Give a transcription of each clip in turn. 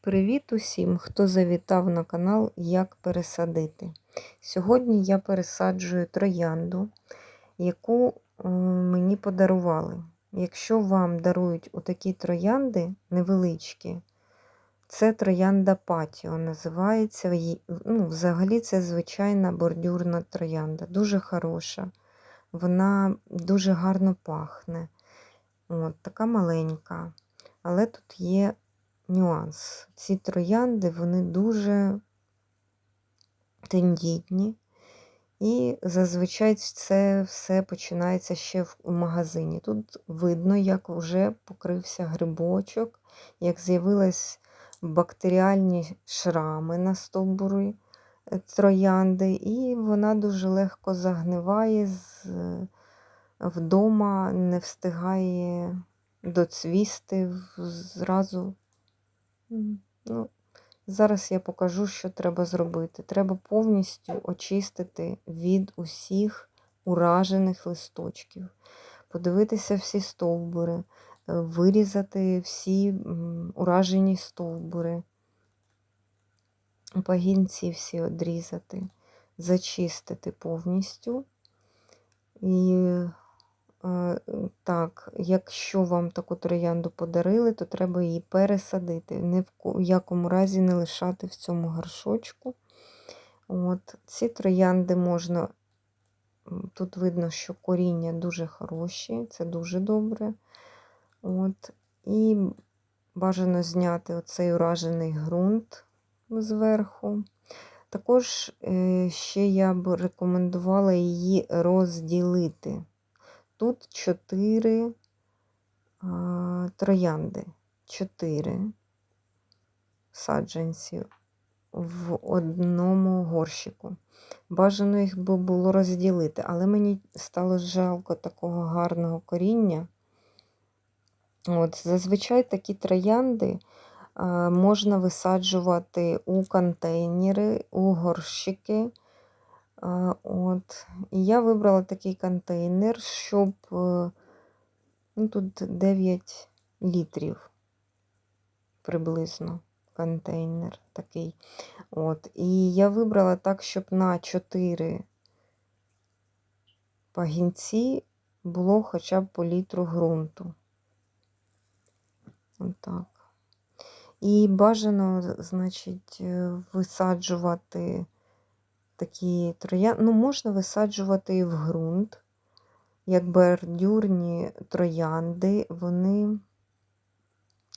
Привіт усім, хто завітав на канал Як пересадити. Сьогодні я пересаджую троянду, яку е, мені подарували. Якщо вам дарують отакі троянди невеличкі, це троянда патіо називається. Ну, взагалі це звичайна бордюрна троянда, дуже хороша. Вона дуже гарно пахне. От, така маленька. Але тут є нюанс. Ці троянди вони дуже тендітні. І зазвичай це все починається ще в магазині. Тут видно, як вже покрився грибочок, як з'явились бактеріальні шрами на стовбурі е, троянди, і вона дуже легко загниває з вдома, не встигає доцвісти зразу. Ну, Зараз я покажу, що треба зробити. Треба повністю очистити від усіх уражених листочків, подивитися всі стовбури, е, вирізати всі уражені стовбури, пагінці всі одрізати, зачистити повністю. І так, якщо вам таку троянду подарили, то треба її пересадити. Ні в якому разі не лишати в цьому горшочку. От, Ці троянди можна, тут видно, що коріння дуже хороші, це дуже добре. От, І бажано зняти оцей уражений ґрунт зверху. Також е, ще я б рекомендувала її розділити. Тут чотири а, троянди, чотири саджанці в одному горщику. Бажано їх би було розділити, але мені стало жалко такого гарного коріння. От, Зазвичай такі троянди а, можна висаджувати у контейнери, у горщики. От. І я вибрала такий контейнер, щоб е, ну, тут 9 літрів приблизно контейнер такий. От. І я вибрала так, щоб на 4 пагінці було хоча б по літру ґрунту. Отак. І бажано, значить, е, висаджувати такі троянди. Ну, можна висаджувати і в ґрунт, як бордюрні троянди, вони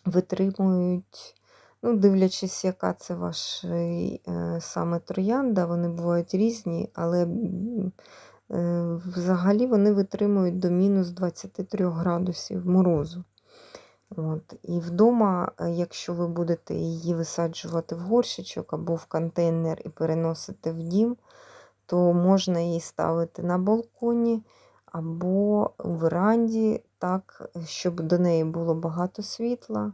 витримують, ну, дивлячись, яка це ваша е, саме троянда, вони бувають різні, але е, взагалі вони витримують до мінус 23 градусів морозу. От. І вдома, е, якщо ви будете її висаджувати в горщичок або в контейнер і переносити в дім, то можна її ставити на балконі або у веранді, так, щоб до неї було багато світла,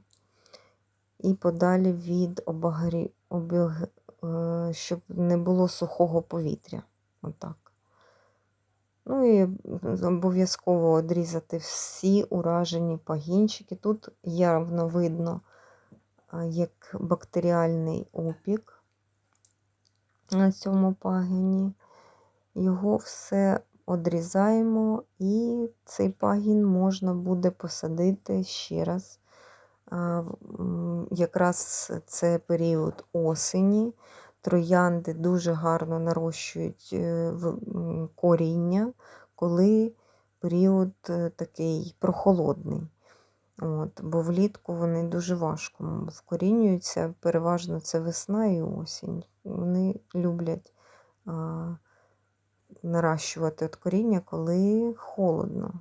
і подалі від обагрі... обіг... Е, щоб не було сухого повітря. Отак. Ну і обов'язково одрізати всі уражені пагінчики. Тут явно видно, як бактеріальний опік на цьому пагіні. Його все одрізаємо, і цей пагін можна буде посадити ще раз. Якраз це період осені. Троянди дуже гарно нарощують е, коріння, коли період е, такий прохолодний. От, Бо влітку вони дуже важко вкорінюються, переважно це весна і осінь. Вони люблять а, наращувати от коріння, коли холодно.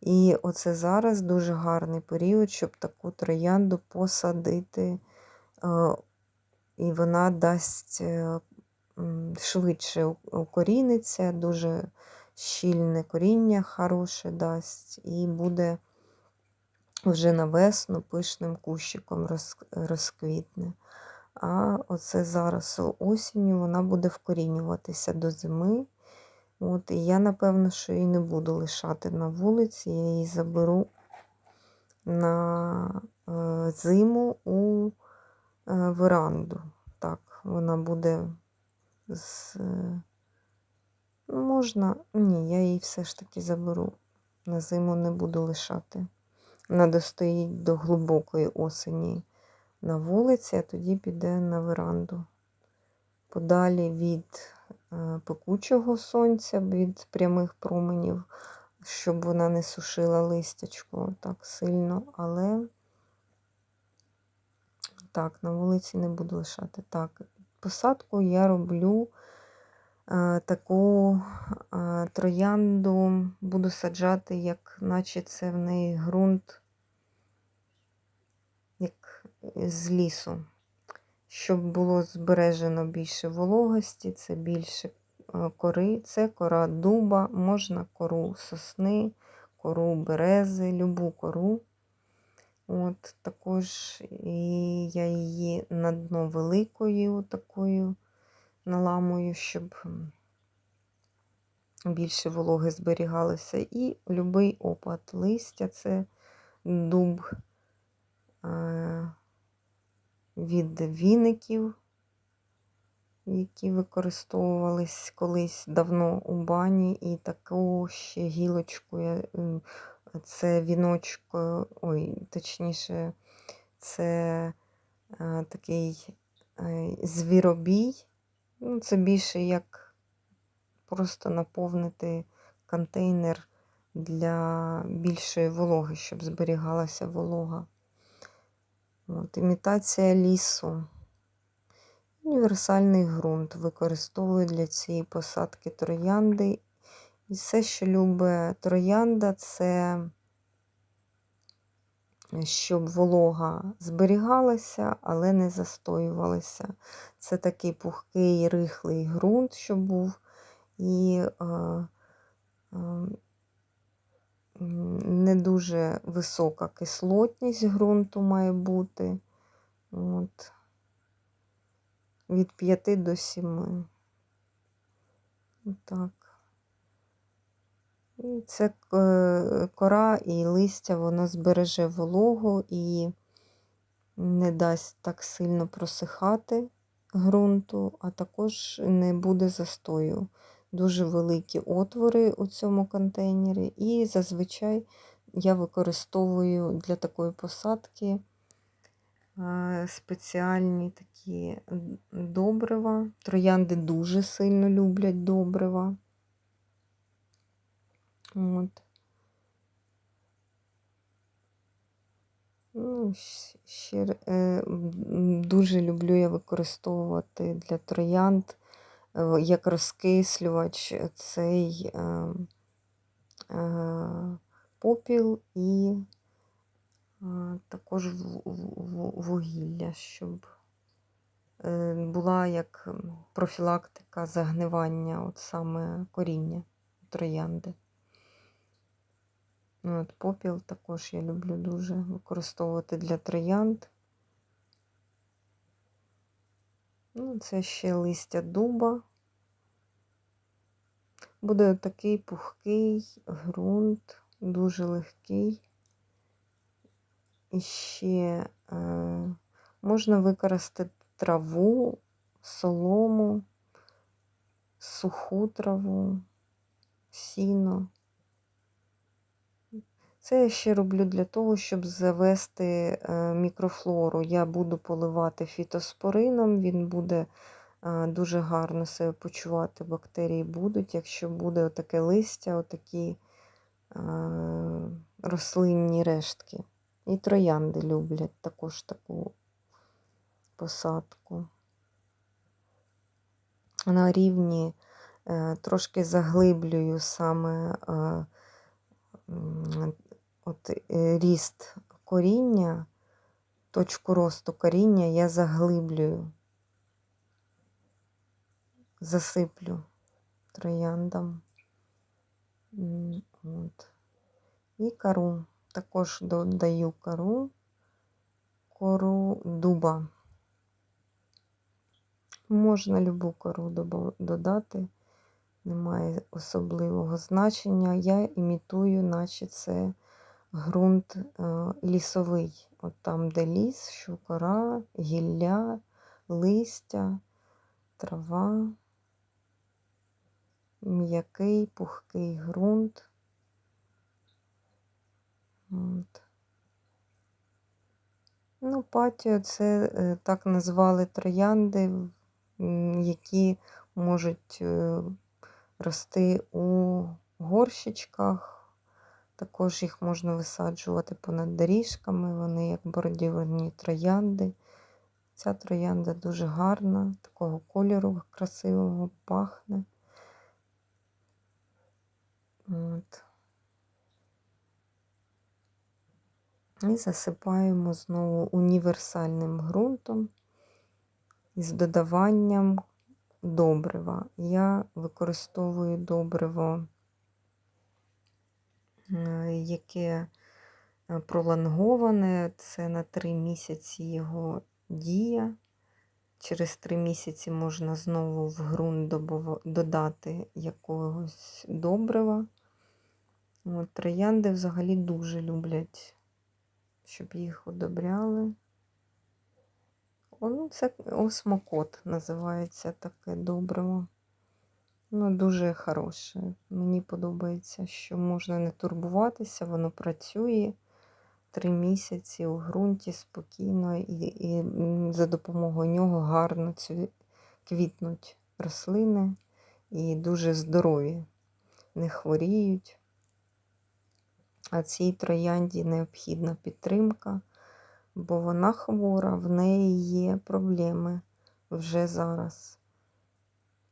І оце зараз дуже гарний період, щоб таку троянду посадити і вона дасть е, швидше укоріниться, дуже щільне коріння хороше дасть, і буде вже на весну пишним кущиком розквітне. А оце зараз осінню вона буде вкорінюватися до зими. От, І я, напевно, що її не буду лишати на вулиці, я її заберу на е, зиму у веранду. Так, вона буде з. е, Ну, можна. Ні, я її все ж таки заберу. На зиму не буду лишати. Вона достоїть до глибокої осені на вулиці, а тоді піде на веранду. Подалі від е, пекучого сонця, від прямих променів, щоб вона не сушила листячко так сильно, але так, на вулиці не буду лишати. Так, посадку я роблю е, таку е, троянду, буду саджати, як наче це в неї ґрунт, як з лісу. Щоб було збережено більше вологості, це більше е, кори, це кора дуба, можна кору сосни, кору берези, любу кору. От, також і я її на дно великою такою наламую, щоб більше вологи зберігалося. І любий опад листя це дуб е, від віників, які використовувались колись давно у бані, і таку ще гілочку я. Це віночко, ой, точніше, це е, такий е, звіробій. Ну, це більше як просто наповнити контейнер для більшої вологи, щоб зберігалася волога. От, імітація лісу. Універсальний ґрунт використовую для цієї посадки троянди. І все, що любить троянда, це щоб волога зберігалася, але не застоювалася. Це такий пухкий, рихлий ґрунт, що був, і е, е, не дуже висока кислотність ґрунту має бути. От. Від 5 до 7. Так. Це е, кора і листя, воно збереже вологу і не дасть так сильно просихати ґрунту, а також не буде застою. Дуже великі отвори у цьому контейнері, і зазвичай я використовую для такої посадки спеціальні такі добрива. Троянди дуже сильно люблять добрива. От. Ну, ще е, дуже люблю я використовувати для троянд е, як розкислювач цей е, е, попіл і е, також в- в- вугілля, щоб е, була як профілактика загнивання, от саме коріння троянди. Ну, От попіл також я люблю дуже використовувати для троянд. Ну, це ще листя дуба. Буде такий пухкий ґрунт, дуже легкий. І ще е, можна використати траву, солому, суху траву, сіно. Це я ще роблю для того, щоб завести е, мікрофлору. Я буду поливати фітоспорином, він буде е, дуже гарно себе почувати, бактерії будуть, якщо буде отаке листя, отакі е, рослинні рештки. І троянди люблять також таку посадку. На рівні трошки заглиблюю саме от е, ріст коріння, точку росту коріння я заглиблюю, засиплю трояндам. От. І кору. Також додаю кору, кору дуба. Можна любу кору додати, немає особливого значення. Я імітую, наче це ґрунт е, лісовий. От там, де ліс, що гілля, листя, трава, м'який, пухкий ґрунт. От. Ну, патіо це е, так назвали троянди, які можуть е, рости у горщичках. Також їх можна висаджувати понад доріжками, вони як бордюрні троянди. Ця троянда дуже гарна, такого кольору красивого, пахне. От. І засипаємо знову універсальним ґрунтом із додаванням добрива. Я використовую добриво, яке е, пролонговане, це на 3 місяці його дія. Через 3 місяці можна знову в ґрунт додати якогось добрива. От, троянди взагалі дуже люблять, щоб їх удобряли. О, ну, це осмокот називається таке добриво. Ну, дуже хороше. Мені подобається, що можна не турбуватися, воно працює три місяці у ґрунті спокійно, і, і за допомогою нього гарно цві- квітнуть рослини і дуже здорові, не хворіють. А цій троянді необхідна підтримка, бо вона хвора, в неї є проблеми вже зараз.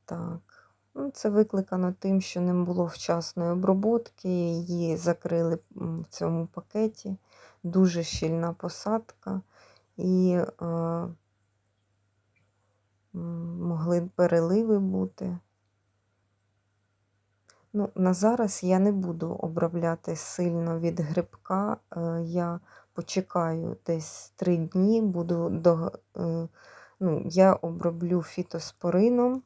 Так. Ну, це викликано тим, що не було вчасної оброботки, її закрили в цьому пакеті. Дуже щільна посадка, і е, могли переливи бути. Ну, на зараз я не буду обробляти сильно від грибка. Е, Я почекаю десь три дні, буду до, е, ну, я оброблю фітоспорином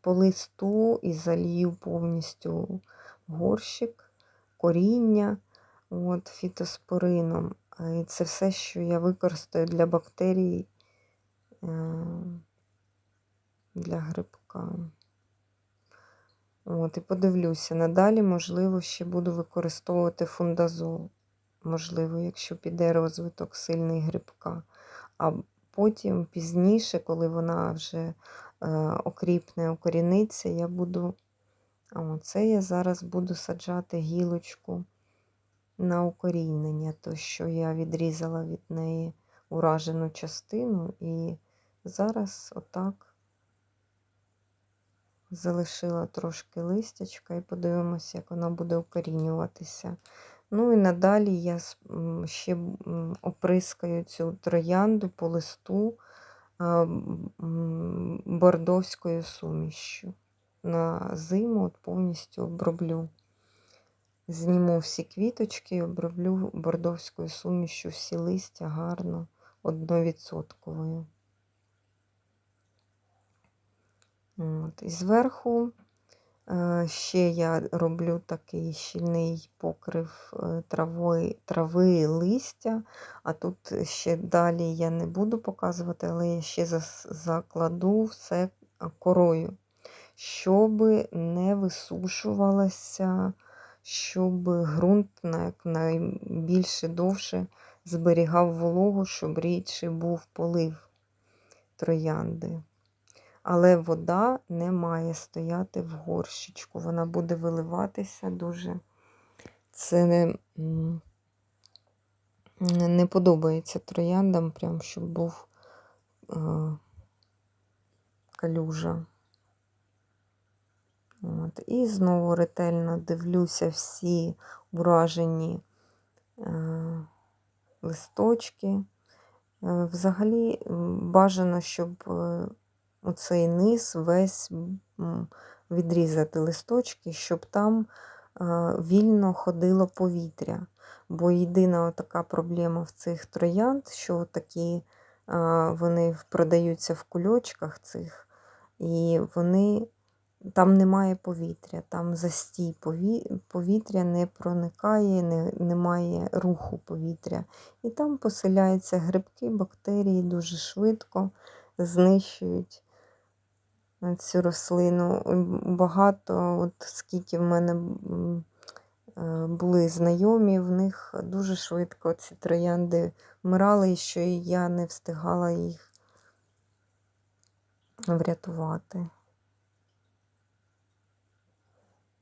по листу і залью повністю горщик, коріння от, фітоспорином. Е, І це все, що я використаю для бактерій, е, для грибка. От, і подивлюся, надалі, можливо, ще буду використовувати фундазол. Можливо, якщо піде розвиток сильний грибка. А потім пізніше, коли вона вже е, окріпне, укоріниться, я буду. О, це я зараз буду саджати гілочку на укорінення, то що я відрізала від неї уражену частину, і зараз отак залишила трошки листячка і подивимося, як вона буде укорінюватися. Ну і надалі я ще оприскаю цю троянду по листу бордовською сумішю. На зиму от повністю оброблю. Зніму всі квіточки і оброблю бордовською сумішю всі листя гарно, одновідсотковою. От. І зверху ще я роблю такий щільний покрив е, трави, трави листя, а тут ще далі я не буду показувати, але я ще закладу все корою, щоб не висушувалося, щоб ґрунт на- найбільше довше зберігав вологу, щоб рідший був полив троянди. Але вода не має стояти в горщичку. Вона буде виливатися дуже. Це не, не подобається трояндам, прям щоб був е, калюжа. От. І знову ретельно дивлюся всі уражені е, листочки. Е, Взагалі бажано, щоб е, оцей низ весь відрізати листочки, щоб там е, вільно ходило повітря. Бо єдина така проблема в цих троянд, що такі е, вони продаються в кульочках цих, і вони там немає повітря, там застій повітря не проникає, не, немає руху повітря. І там поселяються грибки, бактерії дуже швидко знищують цю рослину. Багато, от скільки в мене е, були знайомі, в них дуже швидко ці троянди вмирали, і що і я не встигала їх врятувати.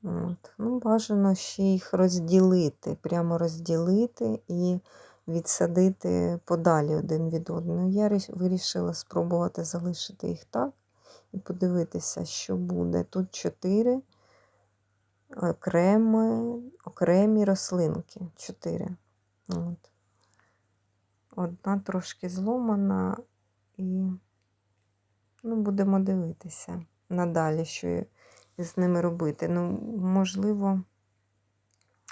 От. Ну, бажано ще їх розділити, прямо розділити і відсадити подалі один від одного. Я вирішила спробувати залишити їх так і подивитися, що буде. Тут чотири окремі, окремі рослинки. Чотири. От. Одна трошки зломана, і ну, будемо дивитися надалі, що з ними робити. Ну, можливо,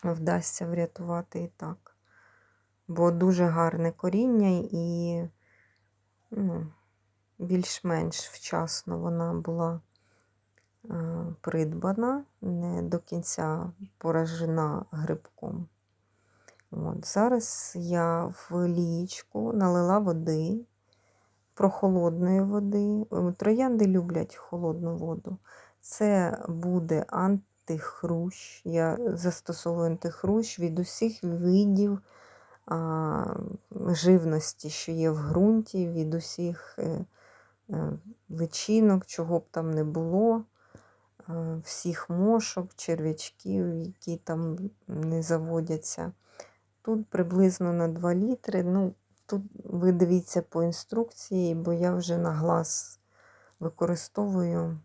вдасться врятувати і так. Бо дуже гарне коріння і ну, більш-менш вчасно вона була е, придбана, не до кінця поражена грибком. От, зараз я в лієчку налила води, прохолодної води. Е, Троянди люблять холодну воду. Це буде антихрущ. Я застосовую антихрущ від усіх видів а, живності, що є в ґрунті, від усіх е, личинок, чого б там не було, е, всіх мошок, черв'ячків, які там не заводяться. Тут приблизно на 2 літри. Ну, тут ви дивіться по інструкції, бо я вже на глаз використовую.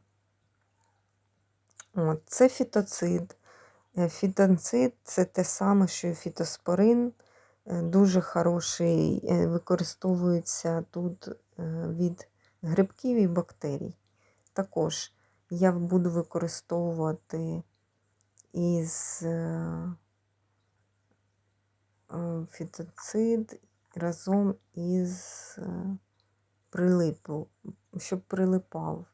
От, це фітоцид. Е, Фітонцид це те саме, що і фітоспорин. Е, Дуже хороший, е, використовується тут е, від грибків і бактерій. Також я буду використовувати із е, е, фітоцид разом із е, прилипу, щоб прилипав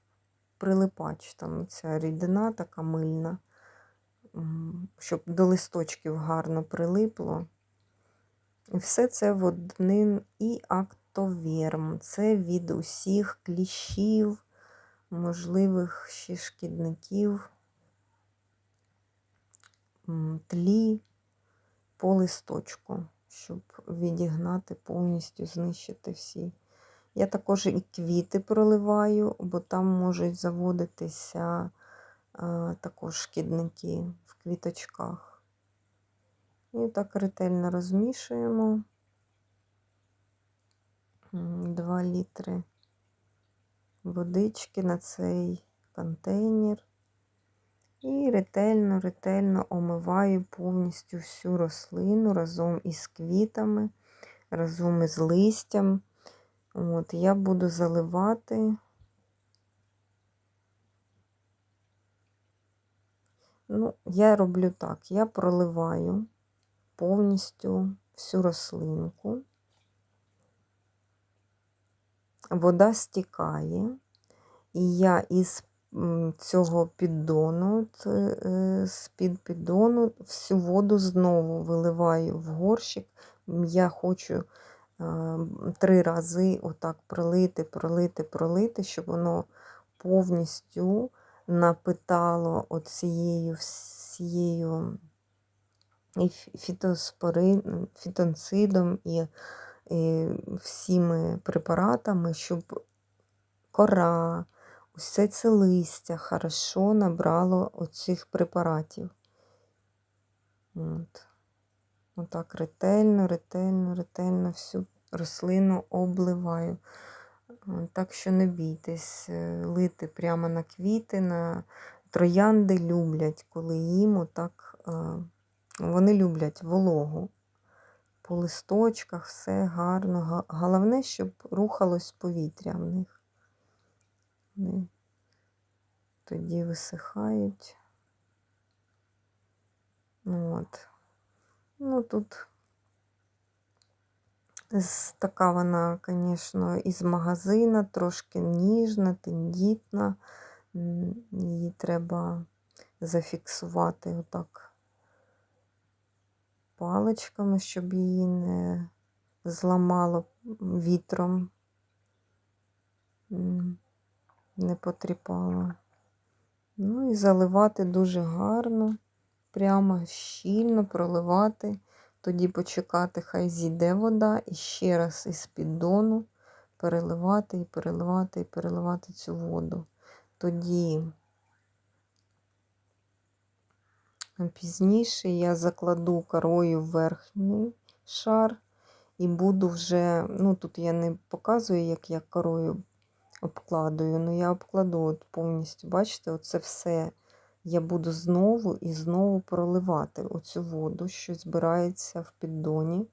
прилипач, там ця рідина така мильна, щоб до листочків гарно прилипло. І все це в один і актоверм. Це від усіх кліщів, можливих ще шкідників, тлі по листочку, щоб відігнати повністю, знищити всі. Я також і квіти проливаю, бо там можуть заводитися а, також шкідники в квіточках. І так ретельно розмішуємо 2 літри водички на цей контейнер. І ретельно, ретельно омиваю повністю всю рослину разом із квітами, разом із листям. От, я буду заливати. Ну, я роблю так, я проливаю повністю всю рослинку. Вода стікає, і я із цього піддону, е, з-під піддону, всю воду знову виливаю в горщик. Я хочу е, три рази отак пролити, пролити, пролити, щоб воно повністю напитало оцією всією і фітонцидом і всіми препаратами, щоб кора, усе це листя хорошо набрало оцих препаратів. От. Отак ретельно, ретельно, ретельно всю рослину обливаю. Так що не бійтесь, е, лити прямо на квіти, на троянди люблять, коли їм отак. е, Вони люблять вологу. По листочках все гарно. Головне, щоб рухалось повітря в них. Вони тоді висихають. От. Ну, тут така вона, звісно, із магазина, трошки ніжна, тендітна. Її треба зафіксувати отак паличками, щоб її не зламало вітром, не потріпало. Ну і заливати дуже гарно, прямо щільно проливати, тоді почекати, хай зійде вода, і ще раз із піддону переливати і переливати і переливати цю воду. Тоді пізніше я закладу корою верхній шар і буду вже, ну тут я не показую, як я корою обкладую, але я обкладу от повністю, бачите, оце все я буду знову і знову проливати оцю воду, що збирається в піддоні.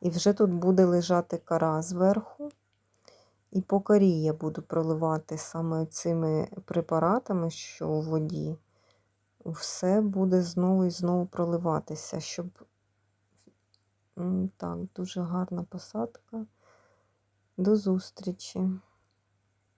І вже тут буде лежати кора зверху. І по корі я буду проливати саме цими препаратами, що у воді. Все буде знову і знову проливатися, щоб так, дуже гарна посадка. До зустрічі!